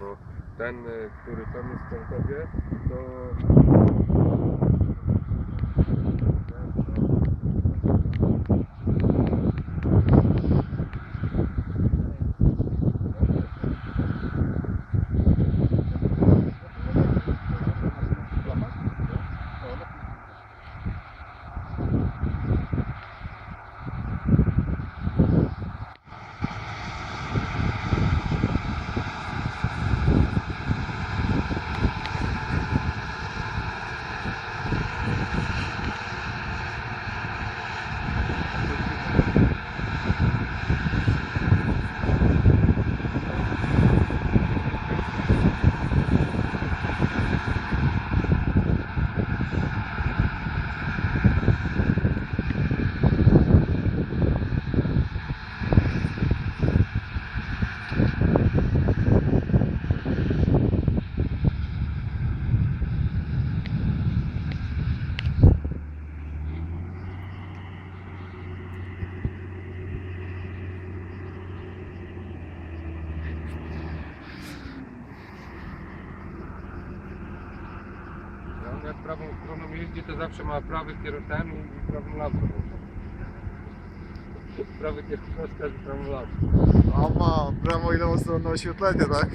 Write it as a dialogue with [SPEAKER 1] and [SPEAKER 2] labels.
[SPEAKER 1] bo ten, y, który tam jest w to... on jak prawą stroną jeździ, to zawsze ma prawy kierunek i prawą lawę. Prawy kierunek i prawą lawę.
[SPEAKER 2] A ma prawo i lewą stronę oświetlenie, tak?